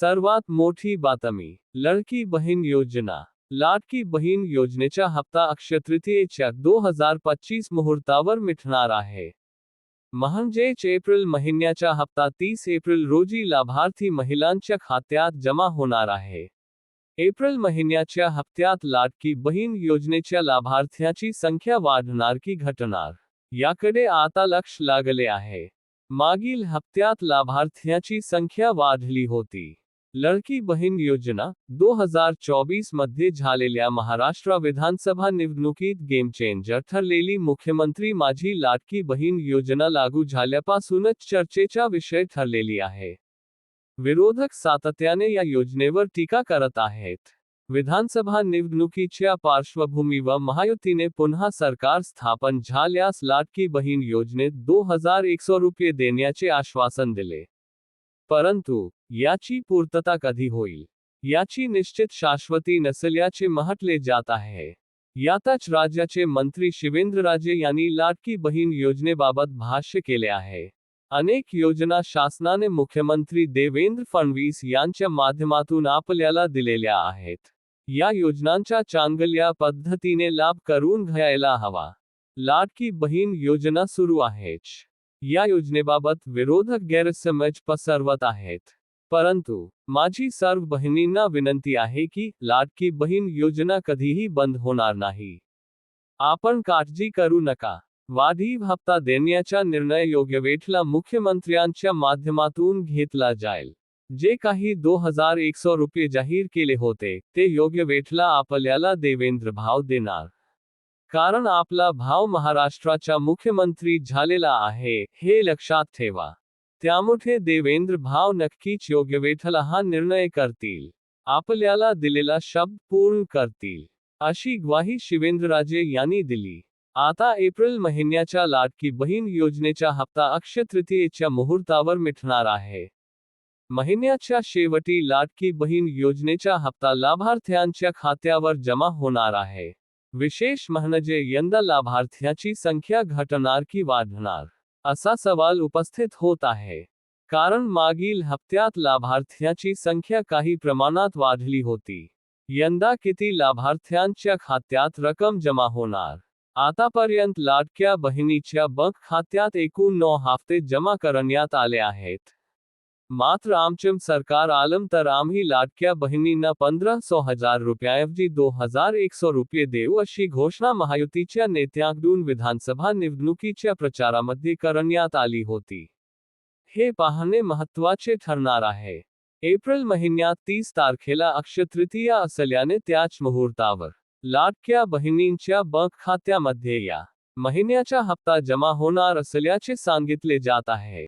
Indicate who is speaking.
Speaker 1: सर्वात मोठी बातमी, लडकी बहीण योजना, लाडकी बहीण योजनेचा हप्ता अक्षय तृतीयेच्या दोन हज़ार पच्चीस मुहूर्तावर मिटणार आहे. म्हणजेच एप्रिल महिन्याचा हप्ता तीस एप्रिल रोजी लाभार्थी महिलांच्या खात्यात जमा होणार आहे. एप्रिल महिन्याच्या हप्त्यात लाडकी बहीण योजनेच्या लाभार्थ्याची संख्या वाढणार की घटणार, याकडे आता लक्ष लागले आहे. मागील हप्त्यात लाभार्थ्याची संख्या वाढली होती. लडकी बहीण योजना दोन हज़ार चोवीस मध्ये झालेल्या महाराष्ट्र विधानसभा निवडणुकीत गेम चेंजर ठरलेली मुख्यमंत्री माझी लाडकी बहीण योजना लागू झाल्यापासूनच चर्चेचा विषय ठरलेली आहे. विरोधक सातत्याने या योजनेवर टीका करत आहेत. विधानसभा निवडणुकीच्या पार्श्वभूमीवर महायुतीने पुन्हा सरकार स्थापन झाल्यास लाडकी बहीण योजनेत दोन हज़ार रुपये देण्याचे आश्वासन दिले. परंतु, याची पूर्तता कधी होईल? याची निश्चित शाश्वती नसल्याचे म्हटले जात आहे. यातच राज्याचे मंत्री शिवेंद्रराजे यांनी लाडकी बहीण योजनेबाबत भाष्य केले आहे. अनेक योजना शासनाने मुख्यमंत्री देवेंद्र फडणवीस यांच्या माध्यमातून आपल्याला दिलेल्या आहेत. या योजनांचा चांगल्या पद्धतीने लाभ करून घ्यायला हवा. लाडकी बहीण योजना सुरू आहेच. या योजनेबाबत विरोधक गैरसमज पसरवत आहेत. परंतु, माझी सर्व बहिणींना विनंती आहे की लाडकी बहीण योजना कधीही बंद होणार नाही. आपण काळजी करू नका. वाढीव हप्ता देण्याचा निर्णय योग्य वेळेला मुख्यमंत्र्यांच्या माध्यमातून घेतला जाईल. जे काही दो हज़ार एक सौ रुपये जाहीर केले होते, ते योग्य वेळेला आपल्याला देवेंद्र भाव देणार. कारण आपला भाव महाराष्ट्राचा मुख्यमंत्री झालेला आहे, हे लक्षात ठेवा. त्यामुळे देवेंद्र भाव नक्कीच योग्य वेळेला हा निर्णय करतील. आपल्याला दिलेला शब्द पूर्ण करतील. अशी ग्वाही शिवेंद्रराजे यांनी दिली. आता एप्रिल महिन्याच्या लाडकी बहीण योजनेचा हप्ता अक्षय तृतीयेच्या मुहूर्तावर मिटणार आहे. महिन्याच्या शेवटी लाडकी बहीण योजनेचा हप्ता लाभार्थ्यांच्या खात्यावर जमा होणार आहे. विशेष म्हणजे यंदा लाभार्थ्याची संख्या घटणार की वाढणार? असा सवाल उपस्थित होत आहे. कारण मागील हप्त्यात लाभार्थ्याची संख्या काही प्रमाणात वाढली होती. यंदा किती लाभार्थ्यांच्या खात्यात रक्कम जमा होणार? आतापर्यंत लाडक्या बहिणीच्या बँक खात्यात एकूण नऊ हप्ते जमा करण्यात आले आहेत. मात्र आमचे सरकार आलम तर आम्ही लाडक्या बहिणींना पंधरा सो हज़ार रुपयाऐवजी दो हज़ार एकशे रुपये देऊ अशी घोषणा महायुतीच्या नेत्यांकडून विधानसभा निवडणुकीच्या प्रचारामध्ये करण्यात आली होती. हे पाहणे महत्वाचे ठरणार आहे. एप्रिल महिन्यात तीस तारखेला अक्षय तृतीया असल्याने त्याच मुहूर्तावर लाडक्या बहिणींच्या बँक खात्यामध्ये या महिन्याचा हप्ता जमा होणार असल्याचे सांगितले जात आहे.